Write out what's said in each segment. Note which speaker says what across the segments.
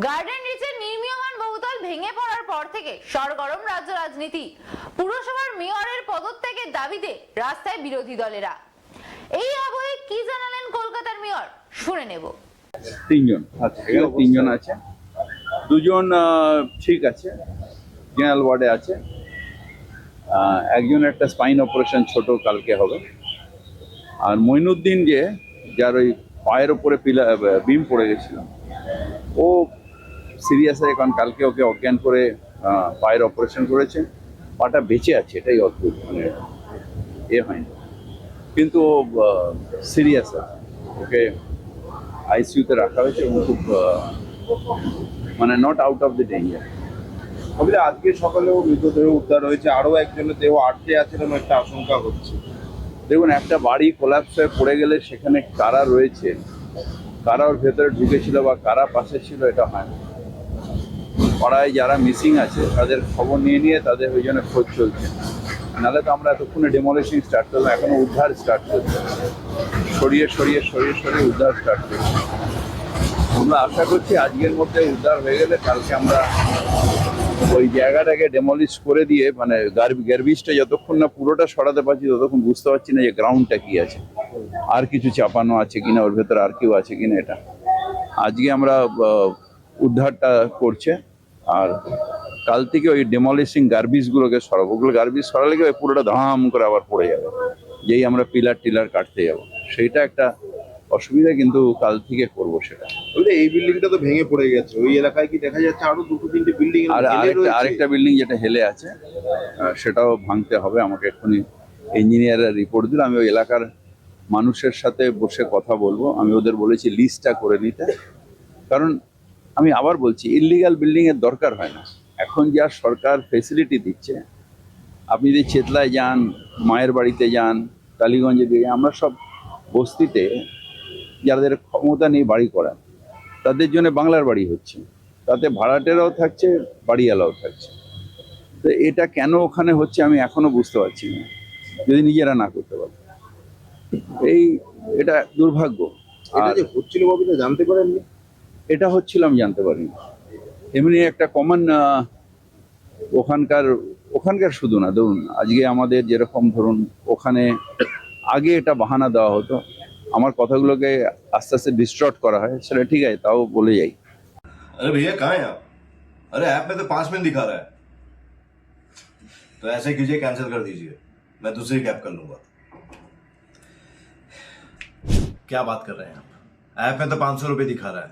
Speaker 1: Garden রিচের নির্মীয়মান বহুতল ভেঙে পড়ার পর থেকে সরগরম রাজ্য রাজনীতি। পুরসভার মেয়রের পদত্যাগের দাবিতে রাস্তায় বিরোধী দলেরা। এই আবহে কি জানালেন কলকাতার মেয়র? শুনে নেব।
Speaker 2: তিনজন আচ্ছা তিনজন আছে। দুজন ঠিক আছে জেনারেল ওয়ার্ডে আছে। একজন একটা স্পাইন অপারেশন ছোট কালকে হবে। আর মইনুদ্দিন যে যার ওই পায়ের ওপরে পিলা বিম পড়ে গেছিল ও সিরিয়াস আছে কারণ কালকে ওকে অজ্ঞান করে পায়ের অপারেশন করেছে। পাটা বেঁচে আছে, এটাই অদ্ভুত মানে এ হয়নি। কিন্তু ও সিরিয়াস আছে। ওকে আইসিইউতে রাখা হয়েছে এবং খুব মানে not out of the danger
Speaker 3: তবে আজকে সকালেও মৃতদেহ উদ্ধার হয়েছে। আরও একজনের দেহ আটকে আছে এরকম একটা আশঙ্কা হচ্ছে।
Speaker 2: দেখুন, একটা বাড়ি কোলাপস হয়ে পড়ে গেলে সেখানে কারা রয়েছে, কারা ওর ভেতরে ঢুকেছিল বা কারা পাশে ছিল, এটা হয় না। পাড়ায় যারা মিসিং আছে, তাদের খবর নিয়ে নিয়ে তাদের ওই জন্য খোঁজ চলছে। নাহলে তো আমরা এতক্ষণে ডেমোলিশিং স্টার্ট করলাম, এখনও উদ্ধার স্টার্ট করছে। সরিয়ে সরিয়ে সরিয়ে সরিয়ে উদ্ধার স্টার্ট করছি। আমরা আশা করছি আজকের মধ্যে উদ্ধার হয়ে গেলে কালকে আমরা ওই জায়গাটাকে ডেমলিশ করে দিয়ে মানে গার্বিজটা যতক্ষণ না পুরোটা সরাতে পারছি, ততক্ষণ বুঝতে পারছি না যে গ্রাউন্ডটা কি আছে। আর কিছু চাপানো আছে কিনা, ওর ভেতরে আর কেউ আছে কিনা এটা। আজকে আমরা উদ্ধারটা করছে। আর কাল থেকে ওই ডেমলিশিং গার্বিজগুলোকে সরাবো। ওগুলো গার্বিজ সরালে ওই পুরোটা ধাম করে আবার পড়ে যাবে। যেই আমরা পিলার টিলার কাটতে যাব। সেইটা একটা অসুবিধা কিন্তু কাল থেকে করব সেটা।
Speaker 3: বলতে এই বিল্ডিংটা তো ভেঙে পড়ে গেছে। ওই এলাকায় কি দেখা যাচ্ছে আরও দুটো তিনটে বিল্ডিং
Speaker 2: আর আরেকটা আরেকটা বিল্ডিং যেটা হেলে আছে সেটাও ভাঙতে হবে। আমাকে এক্ষুনি ইঞ্জিনিয়াররা রিপোর্ট দিল। আমি ওই এলাকার মানুষের সাথে বসে কথা বলব। আমি ওদের বলেছি লিস্টটা করে নিতে। কারণ আমি আবার বলছি ইলিগাল বিল্ডিং এর দরকার হয় না। এখন যা সরকার ফেসিলিটি দিচ্ছে আপনি যদি চেতলায় যান মায়ের বাড়িতে যান টালিগঞ্জে দিয়ে আমরা সব বস্তিতে যাদের ক্ষমতা নেই বাড়ি করার তাদের জন্য বাংলার বাড়ি হচ্ছে। তাতে ভাড়াটেরাও থাকছে বাড়িওয়ালাও থাকছে। তো এটা কেন ওখানে হচ্ছে আমি এখনও বুঝতে পারছি না যদি নিজেরা না করতে পারে। এই এটা দুর্ভাগ্য।
Speaker 3: এটা যে হচ্ছিল জানতে পারেননি।
Speaker 2: এটা হচ্ছিল আমি জানতে পারিনি এমনি একটা কমন ওখানকার ওখানকার শুধু না ধরুন আজকে আমাদের যেরকম ধরুন ওখানে আগে এটা বাহানা দেওয়া হতো আমার কথাগুলোকে আস্তে আস্তে ডিস্ট্রট করা হয় সেটা ঠিক আছে তাও বলে যাই
Speaker 4: अरे भैया कहाँ हैं आप अरे ऐप में तो पांच मिनट दिखा रहा है तो ऐसे कीजिए कैंसिल कर दीजिए मैं दूसरी कैब कर लूंगा क्या बात कर रहे हैं आप ऐप में तो पांच सौ रुपये दिखा रहा है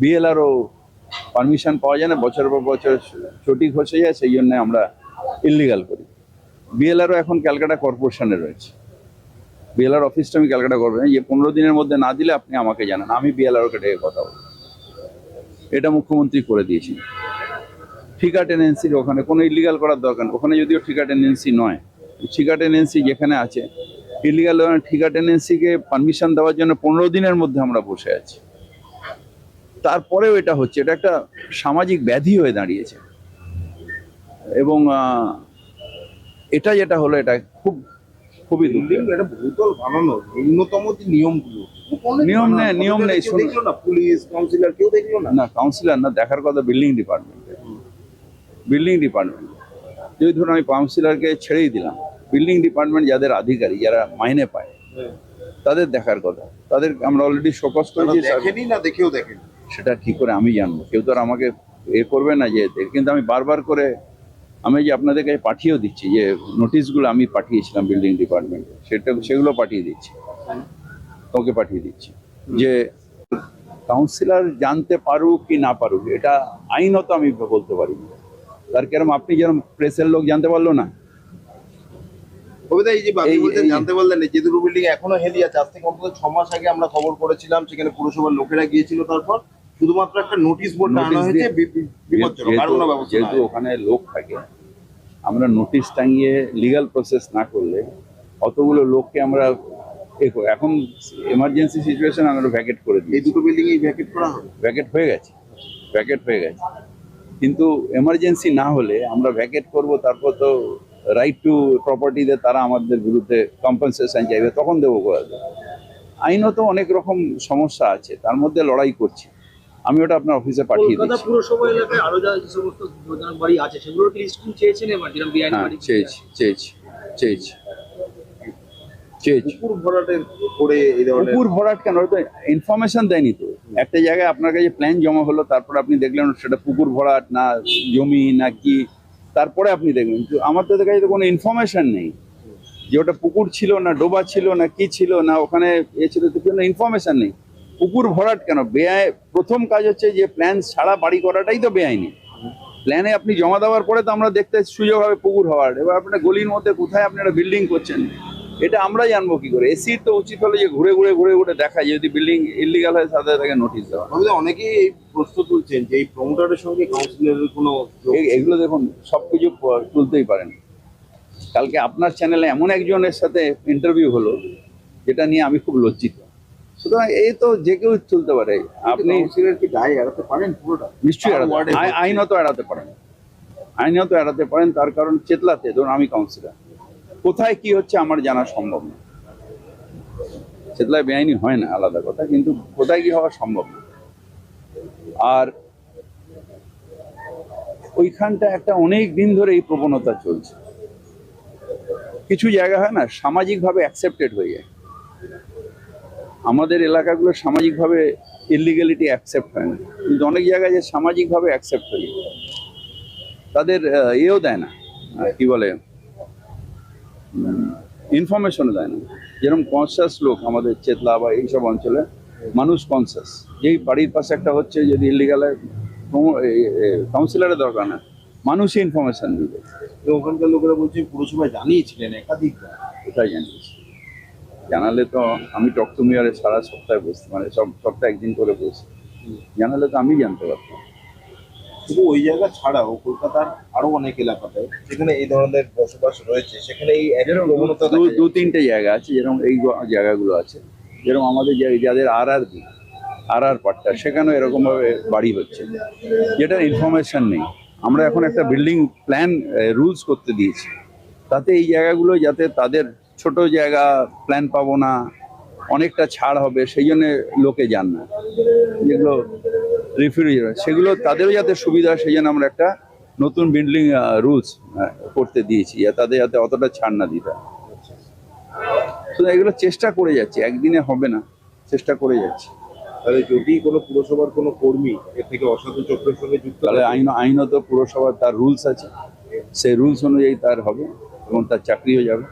Speaker 2: বিএলআরও পারমিশন পাওয়া যায় না বছর পর বছর ছুটি ঘষে যায়, সেই জন্য আমরা ইলিগাল করি। বিএলআরও এখন ক্যালকাটা কর্পোরেশনে রয়েছে। বিএলআর অফিসটা আমি ক্যালকাটা কর্পোরেশন, যে পনেরো দিনের মধ্যে না দিলে আপনি আমাকে জানান, আমি বিএলআরওকে ডেকে কথা বলব। এটা মুখ্যমন্ত্রী করে দিয়েছেন। ঠিকা টেনেন্সির ওখানে, কোনো ইলিগাল করার দরকার ওখানে যদিও ঠিকা টেনেন্সি নয়, ঠিকা টেনেন্সি যেখানে আছে ইলিগাল ঠিকা টেনেন্সিকে পারমিশন দেওয়ার জন্য পনেরো দিনের মধ্যে আমরা বসে আছি। তারপরেও এটা হচ্ছে এটা একটা সামাজিক ব্যাধি হয়ে দাঁড়িয়েছে। এবং এটা যেটা হলো এটা খুব খুবই
Speaker 3: এটা ন্যূনতম যে নিয়মগুলো
Speaker 2: নিয়ম নেই, নিয়ম নেই,
Speaker 3: দেখল না? পুলিশ কাউন্সিলর কেউ দেখল না?
Speaker 2: না কাউন্সিলর না দেখার কথা বিল্ডিং ডিপার্টমেন্টে বিল্ডিং ডিপার্টমেন্ট যদি ধরুন আমি কাউন্সিলরকে ছেড়েই দিলাম বিল্ডিং ডিপার্টমেন্ট যাদের আধিকারিক যারা মাইনে পায় তাদের দেখার কথা। তাদের আমরা অলরেডি শোকস
Speaker 3: তারা
Speaker 2: করেছি
Speaker 3: দেখেনি না দেখেও দেখেনি?
Speaker 2: সেটা কি করে আমি জানব। কেউ তো আর আমাকে এ করবে না যে কিন্তু আমি বারবার করে আমি যে আপনাদের কাছে পাঠিয়েও দিচ্ছি যে নোটিশগুলো আমি পাঠিয়েছিলাম বিল্ডিং ডিপার্টমেন্টে সেটা সেগুলো পাঠিয়ে দিচ্ছি। ওকে পাঠিয়ে দিচ্ছি। যে কাউন্সিলর জানতে পারুক কি না পারুক এটা আইনত আমি বলতে পারি না। তার কেরম আপনি যেরকম প্রেসের লোক জানতে পারল না।
Speaker 3: কবিতা এই যে আপনি জানতে পারলেন যে দুটো বিল্ডিং এখনও হেলি আছে আজ থেকে অন্তত ছ মাস আগে আমরা খবর করেছিলাম সেখানে পুরসভার লোকেরা গিয়েছিল তারপর। শুধুমাত্র একটা নোটিশ বোর্ড
Speaker 2: Notice
Speaker 3: হয়েছে বিপজ্জনক আর কোনো
Speaker 2: যেহেতু
Speaker 3: ব্যবস্থা
Speaker 2: যেহেতু ওখানে লোক থাকে আমরা নোটিশ টাঙিয়ে লিগাল প্রসেস না করলে অতগুলো লোককে আমরা এখন এমার্জেন্সি সিচুয়েশন আমরা ভ্যাকেট করে দিই
Speaker 3: এই দুটো বিল্ডিং এই ভ্যাকেট করা হবে?
Speaker 2: ভ্যাকেট হয়ে গেছে ভ্যাকেট হয়ে গেছে। কিন্তু এমার্জেন্সি না হলে আমরা ভ্যাকেট করব তারপর তো রাইট টু প্রপার্টিতে তারা আমাদের বিরুদ্ধে কম্পেনসেশন চাইবে তখন দেবো দেবো আইনত অনেক রকম সমস্যা আছে তার মধ্যে লড়াই করছি। আমি ওটা আপনার অফিসে পাঠিয়ে দিচ্ছি।
Speaker 5: পুরসভা এলাকায় আরও যা যে সমস্ত যোজনা বাড়ি আছে সেগুলোর কি লিস্ট চেয়েছেন এবার যেরকম বিআইনি
Speaker 2: হ্যাঁ
Speaker 5: বাড়ি?
Speaker 2: চেয়েছি চেয়েছি চেয়েছি।
Speaker 3: পুকুর করে
Speaker 2: পুকুর ভরাট কেন? ওটা ইনফরমেশন দেয়নি তো। একটা জায়গায় আপনার কাছে প্ল্যান জমা হলো তারপর আপনি দেখলেন সেটা পুকুর ভরাট না জমি না কি। তারপরে আপনি দেখবেন কিন্তু আমার তো কাছে তো কোনো ইনফরমেশন নেই। যে ওটা পুকুর ছিল না ডোবা ছিল না কি ছিল না ওখানে এ ছিল তো কোনো ইনফরমেশন নেই। পুকুর ভরাট কেন? বেআই প্রথম কাজ হচ্ছে যে প্ল্যান ছাড়া বাড়ি করাটাই তো বেআইনি। প্ল্যানে আপনি জমা দেওয়ার পরে তো আমরা দেখতে সুযোগ হবে পুকুর হওয়ার। এবার আপনার গলির মধ্যে কোথায় আপনি একটা বিল্ডিং করছেন? এটা আমরা জানব কি করে? এসির তো উচিত হলো যে ঘুরে ঘুরে ঘুরে ঘুরে দেখা যদি বিল্ডিং ইলিগাল হয় সাথে তাকে নোটিশ দেওয়া।
Speaker 3: অনেকেই এই প্রশ্ন তুলছেন যে এই প্রমোটারের সঙ্গে কাউন্সিলরের কোনো
Speaker 2: এগুলো দেখুন সব কিছু তুলতেই পারেন। কালকে আপনার চ্যানেলে এমন একজনের সাথে ইন্টারভিউ হলো যেটা নিয়ে আমি খুব লজ্জিত। সুতরাং এই তো যে কেউ তুলতে পারে। আপনি
Speaker 3: দায় এড়াতে পারেন পুরোটা?
Speaker 2: নিশ্চয়ই এড়াতে আইনত এড়াতে পারেন। আইনত এড়াতে পারেন তার কারণ চেতলাতে ধরুন আমি কাউন্সিলর কোথায় কি হচ্ছে আমার জানা সম্ভব না। চেতলায় বেআইনি হয় না আলাদা কথা কিন্তু কোথায় কি হওয়া সম্ভব না। আর ওইখানটা একটা অনেক দিন ধরে এই প্রবণতা চলছে। কিছু জায়গা হয় না সামাজিকভাবে অ্যাকসেপ্টেড হয়ে যায়। আমাদের এলাকাগুলো সামাজিকভাবে ইলিগ্যালিটি অ্যাকসেপ্ট হয় না। কিন্তু অনেক জায়গায় যে সামাজিকভাবে অ্যাকসেপ্ট হয়ে। তাদের ইয়েও দেয় না। কি বলে? ইনফরমেশনও দেয় না। যেরকম কনসিয়াস লোক আমাদের চেতলা বা এইসব অঞ্চলে মানুষ কনসিয়াস যেই বাড়ির পাশে একটা হচ্ছে যদি ইলিগাল কাউন্সিলরের দরকার না মানুষই ইনফরমেশন দিবে।
Speaker 3: তো ওখানকার লোকেরা বলছে পুরসভায় জানিয়েছিলেন একাধিকবার।
Speaker 2: কোথায় জানিয়েছি। জানালে তো আমি টকটুমিয়ারে সারা সপ্তাহে বসছি মানে সব সপ্তাহে একদিন করে বসি জানালে তো আমি জানতে পারতাম।
Speaker 3: শুধু ওই জায়গা ছাড়াও কলকাতার আরও অনেক এলাকাতে যেখানে এই ধরনের বসবাস রয়েছে সেখানে এই
Speaker 2: দু। তিনটে জায়গা আছে যেরকম এই জায়গাগুলো আছে। যেরকম আমাদের যাদের আর আর দিক আর আর পাট্টা সেখানেও এরকমভাবে বাড়ি হচ্ছে। যেটার ইনফরমেশন নেই। আমরা এখন একটা বিল্ডিং প্ল্যান রুলস করতে দিয়েছি। তাতে এই জায়গাগুলো যাতে তাদের ছোট জায়গা প্ল্যান পাবো না অনেকটা ছাড় হবে সেই জন্য লোকে যান না। যেগুলো রেফ্রিজারেটর সেগুলো তাদেরও যাতে সুবিধা সেই জন্য আমরা একটা নতুন বিল্ডিং রুলস করতে দিয়েছি তাদের যাতে অতটা ছাড় না দিতে। শুধু এগুলো চেষ্টা করে যাচ্ছি একদিনে হবে না চেষ্টা করে যাচ্ছি।
Speaker 3: তাহলে যদি কোনো পুরসভার কোনো কর্মী এর থেকে অসাধু চক্রের সঙ্গে যুক্ত
Speaker 2: তাহলে আইন আইনত পুরসভার তার রুলস আছে সেই রুলস অনুযায়ী তার হবে এবং তার চাকরিও যাবে।